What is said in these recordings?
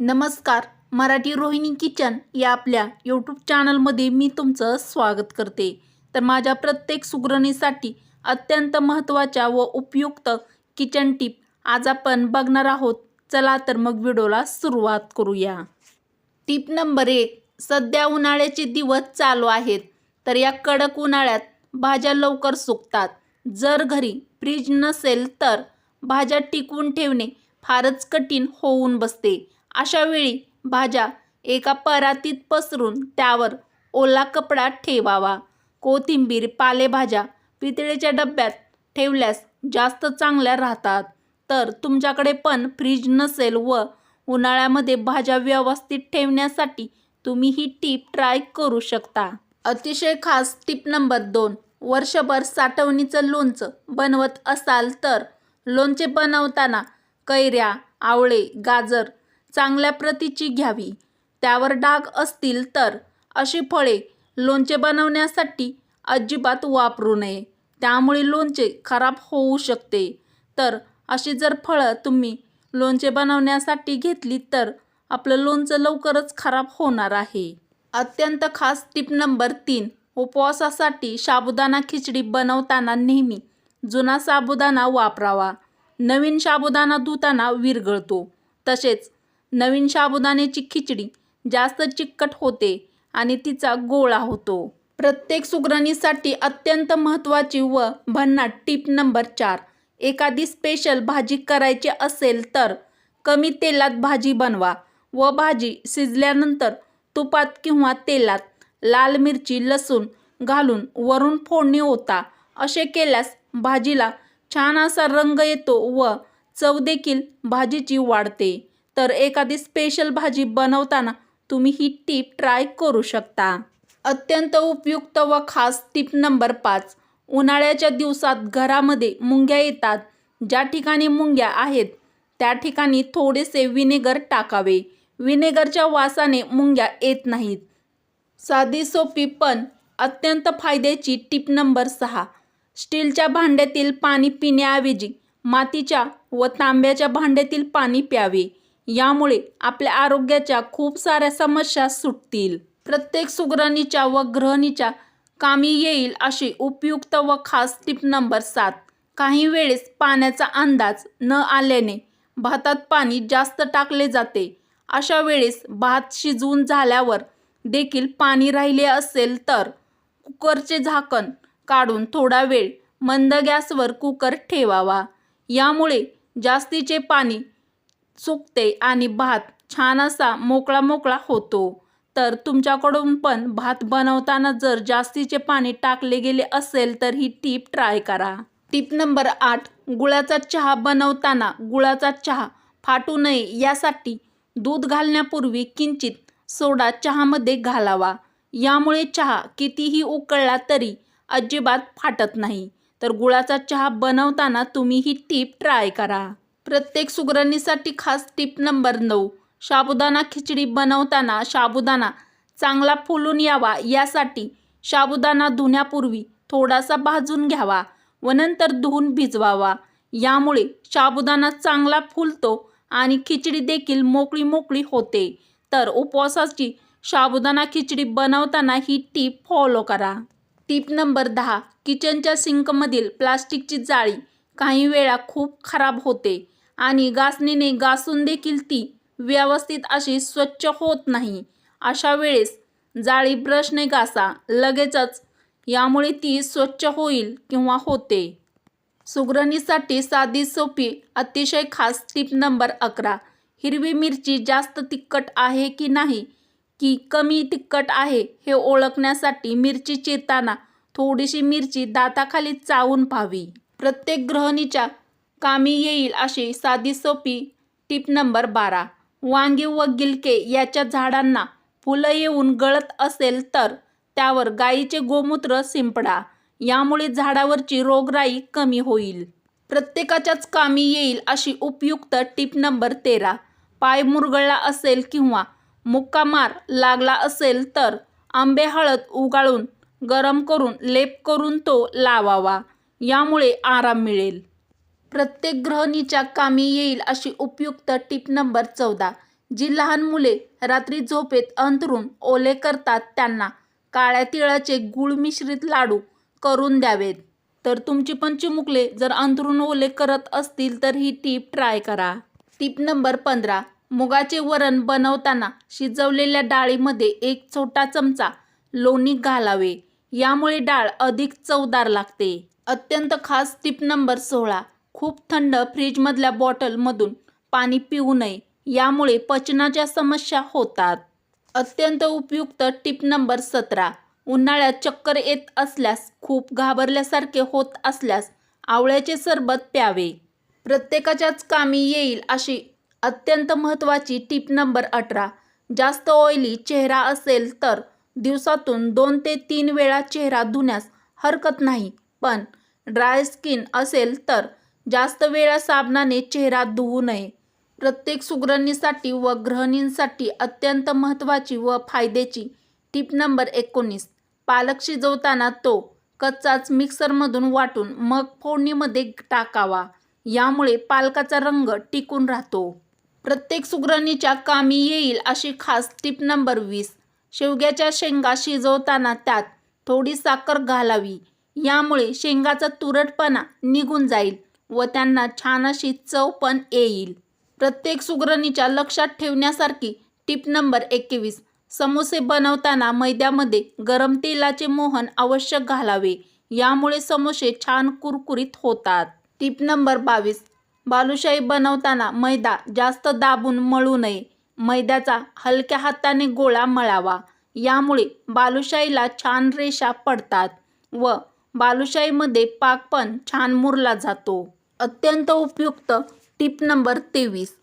नमस्कार मराठी रोहिणी किचन या आपल्या यूट्यूब चॅनलमध्ये मी तुमचं स्वागत करते. तर माझ्या प्रत्येक सुगरणीसाठी अत्यंत महत्त्वाच्या व उपयुक्त किचन टिप आज आपण बघणार आहोत. चला तर मग व्हिडिओला सुरुवात करूया. टिप नंबर एक सध्या उन्हाळ्याचे दिवस चालू आहेत. तर या कडक उन्हाळ्यात भाज्या लवकर सुकतात. जर घरी फ्रीज नसेल तर भाज्या टिकवून ठेवणे फारच कठीण होऊन बसते. अशावेळी भाज्या एका परातीत पसरून त्यावर ओला कपडा ठेवावा. कोथिंबीर पालेभाज्या पितळेच्या डब्यात ठेवल्यास जास्त चांगल्या राहतात. तर तुमच्याकडे पण फ्रीज नसेल व उन्हाळ्यामध्ये भाज्या व्यवस्थित ठेवण्यासाठी तुम्ही ही टीप ट्राय करू शकता. अतिशय खास टीप नंबर दोन. वर्षभर साठवणीचं लोणचं बनवत असाल तर लोणचे बनवताना कैऱ्या आवळे गाजर चांगल्या प्रतीची घ्यावी. त्यावर डाग असतील तर अशी फळे लोणचे बनवण्यासाठी अजिबात वापरू नये. त्यामुळे लोणचे खराब होऊ शकते. तर अशी जर फळं तुम्ही लोणचे बनवण्यासाठी घेतली तर आपलं लोणचं लवकरच खराब होणार आहे. अत्यंत खास टिप नंबर तीन उपवासासाठी साबुदाणा खिचडी बनवताना नेहमी जुना साबुदाणा वापरावा. नवीन साबुदाणा धुताना विरघळतो. तसेच नवीन साबुदाण्याची खिचडी जास्त चिकट होते आणि तिचा गोळा होतो. प्रत्येक सुगरणीसाठी अत्यंत महत्त्वाची व भन्नाट टीप नंबर चार. एखादी स्पेशल भाजी करायची असेल तर कमी तेलात भाजी बनवा व भाजी शिजल्यानंतर तुपात किंवा तेलात लाल मिरची लसूण घालून वरून फोडणी होता असे केल्यास भाजीला छान असा रंग येतो व चव देखील भाजीची वाढते. तर एखादी स्पेशल भाजी बनवताना तुम्ही ही टीप ट्राय करू शकता. अत्यंत उपयुक्त व खास टीप नंबर पाच. उन्हाळ्याच्या दिवसात घरामध्ये मुंग्या येतात. ज्या ठिकाणी मुंग्या आहेत त्या ठिकाणी थोडेसे विनेगर टाकावे. विनेगरच्या वासाने मुंग्या येत नाहीत. साधी सोपी पण अत्यंत फायद्याची टीप नंबर सहा. स्टीलच्या भांड्यातील पाणी पिण्याऐवजी मातीच्या व तांब्याच्या भांड्यातील पाणी प्यावे. यामुळे आपल्या आरोग्याच्या खूप साऱ्या समस्या सुटतील. प्रत्येक सुगरणीच्या व ग्रहणीच्या कामी येईल अशी उपयुक्त व खास टिप नंबर सात. काही वेळेस पाण्याचा अंदाज न आल्याने भातात पाणी जास्त टाकले जाते. अशा वेळेस भात शिजवून झाल्यावर देखील पाणी राहिले असेल तर कुकरचे झाकण काढून थोडा वेळ मंद गॅसवर कुकर ठेवावा. यामुळे जास्तीचे पाणी चुकते आणि भात छान असा मोकळा मोकळा होतो. तर तुमच्याकडून पण भात बनवताना जर जास्तीचे पाणी टाकले गेले असेल तर ही टीप ट्राय करा. टीप नंबर आठ गुळाचा चहा बनवताना गुळाचा चहा फाटू नये यासाठी दूध घालण्यापूर्वी किंचित सोडा चहामध्ये घालावा. यामुळे चहा कितीही उकळला तरी अजिबात फाटत नाही. तर गुळाचा चहा बनवताना तुम्ही ही टीप ट्राय करा. प्रत्येक सुगरणीसाठी खास टीप नंबर नऊ. साबुदाणा खिचडी बनवताना साबुदाणा चांगला फुलून यावा यासाठी साबुदाणा धुण्यापूर्वी थोडासा भाजून घ्यावा व नंतर धुवून भिजवावा. यामुळे साबुदाणा चांगला फुलतो आणि खिचडी देखील मोकळी मोकळी होते. तर उपवासाची साबुदाणा खिचडी बनवताना ही टीप फॉलो करा. टीप नंबर दहा. किचनच्या सिंकमधील प्लास्टिकची जाळी काही वेळा खूप खराब होते. आणि घासणीने घासून देखील ती व्यवस्थित अशी स्वच्छ होत नाही. अशा वेळेस जाळी ब्रशने घासा लगेचच. यामुळे ती स्वच्छ होईल किंवा होते. सुगरणीसाठी साधी सोपी अतिशय खास टीप नंबर अकरा. हिरवी मिरची जास्त तिखट आहे की नाही? की कमी तिखट आहे हे ओळखण्यासाठी मिरची चिरताना थोडीशी मिरची दाताखाली चावून पाहावी. प्रत्येक गृहिणीच्या कामी येईल अशी साधी सोपी टीप नंबर बारा. वांगी व गिलके याच्या झाडांना फुलं येऊन गळत असेल तर त्यावर गाईचे गोमूत्र शिंपडा. यामुळे झाडावरची रोगराई कमी होईल. प्रत्येकाच्याच कामी येईल अशी उपयुक्त टीप नंबर तेरा. पाय मुरगळला असेल किंवा मुक्का मार लागला असेल तर आंबे हळद उगाळून गरम करून लेप करून तो लावावा. यामुळे आराम मिळेल. प्रत्येक गृहिणीच्या कामी येईल अशी उपयुक्त टीप नंबर चौदा. जी लहान मुले रात्री झोपेत अंतरून ओले करतात त्यांना काळ्या तिळाचे गुळ मिश्रित लाडू करून द्यावेत. तर तुमची पण चिमुकले जर अंतरून ओले करत असतील तर ही टीप ट्राय करा. टीप नंबर पंधरा. मुगाचे वरण बनवताना शिजवलेल्या डाळीमध्ये एक छोटा चमचा लोणी घालावे. यामुळे डाळ अधिक चवदार लागते. अत्यंत खास टीप नंबर सोळा. खूप थंड फ्रीजमधल्या बॉटलमधून पाणी पिऊ नये यामुळे पचनाच्या समस्या होतात. अत्यंत उपयुक्त टिप नंबर सतरा उन्हाळ्यात चक्कर येत असल्यास खूप घाबरल्यासारखे होत असल्यास आवळ्याचे सरबत प्यावे. प्रत्येकाच्याच कामी येईल अशी अत्यंत महत्त्वाची टिप नंबर अठरा जास्त ऑइली चेहरा असेल तर दिवसातून दोन ते तीन वेळा चेहरा धुण्यास हरकत नाही पण ड्राय स्किन असेल तर जास्त वेळा साबणाने चेहरा धुवू नये. प्रत्येक सुगरणीसाठी व गृहिणींसाठी अत्यंत महत्त्वाची व फायद्याची टिप नंबर एकोणीस. पालक शिजवताना तो कच्चाच मिक्सरमधून वाटून मग फोडणीमध्ये टाकावा. यामुळे पालकाचा रंग टिकून राहतो. प्रत्येक सुगरणीच्या कामी येईल अशी खास टिप नंबर वीस. शेवग्याच्या शेंगा शिजवताना त्यात थोडी साखर घालावी. यामुळे शेंगाचा तुरटपणा निघून जाईल. व त्यांना छान अशी चव पण येईल. प्रत्येक सुगरणीच्या लक्षात ठेवण्यासारखी टिप नंबर एकवीस. समोसे बनवताना मैद्यामध्ये गरम तेलाचे मोहन आवश्यक घालावे. यामुळे समोसे छान कुरकुरीत होतात. टिप नंबर बावीस. बालुशाही बनवताना मैदा जास्त दाबून मळू नये. मैद्याचा हलक्या हाताने गोळा मळावा. यामुळे बालुशाहीला छान रेषा पडतात व बालुशाहीमध्ये पाक पण छान मुरला जातो. अत्यंत उपयुक्त. टिप नंबर तेवीस.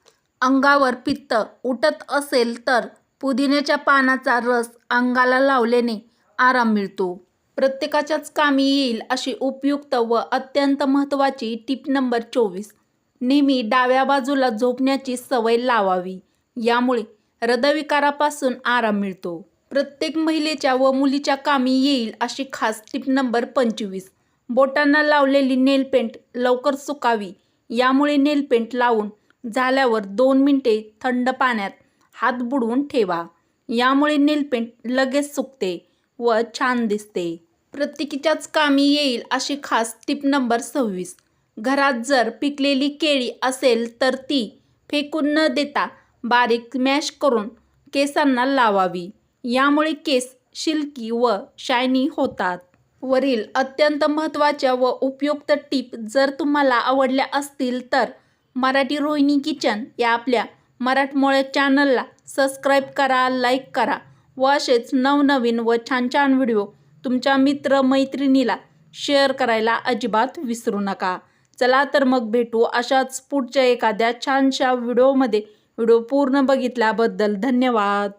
अंगावर पित्त उठत असेल तर पुदिन्याच्या पानाचा रस अंगाला लावल्याने आराम मिळतो. प्रत्येकाच्याच कामी येईल अशी उपयुक्त व अत्यंत महत्त्वाची टिप नंबर चोवीस. नेहमी डाव्या बाजूला झोपण्याची सवय लावावी. यामुळे हृदयविकारापासून आराम मिळतो. प्रत्येक महिलेच्या व मुलीच्या कामी येईल अशी खास टिप नंबर पंचवीस. बोटांना लावलेली नेलपेंट लवकर सुकावी. यामुळे नेलपेंट लावून झाल्यावर दोन मिनिटे थंड पाण्यात हात बुडवून ठेवा. यामुळे नेलपेंट लगेच सुकते व छान दिसते. प्रत्येकीच्याच कामी येईल अशी खास टिप नंबर सव्वीस. घरात जर पिकलेली केळी असेल तर ती फेकून न देता बारीक मॅश करून केसांना लावावी. यामुळे केस शिल्की व शायनी होतात. वरील अत्यंत महत्त्वाच्या व उपयुक्त टीप जर तुम्हाला आवडल्या असतील तर मराठी रोहिणी किचन या आपल्या मराठमोळ्या चॅनलला सबस्क्राईब करा लाईक करा व असेच नवनवीन व छान छान व्हिडिओ तुमच्या मित्र मैत्रिणीला शेअर करायला अजिबात विसरू नका. चला तर मग भेटू अशाच पुढच्या एखाद्या छानशा व्हिडिओमध्ये. व्हिडिओ पूर्ण बघितल्याबद्दल धन्यवाद.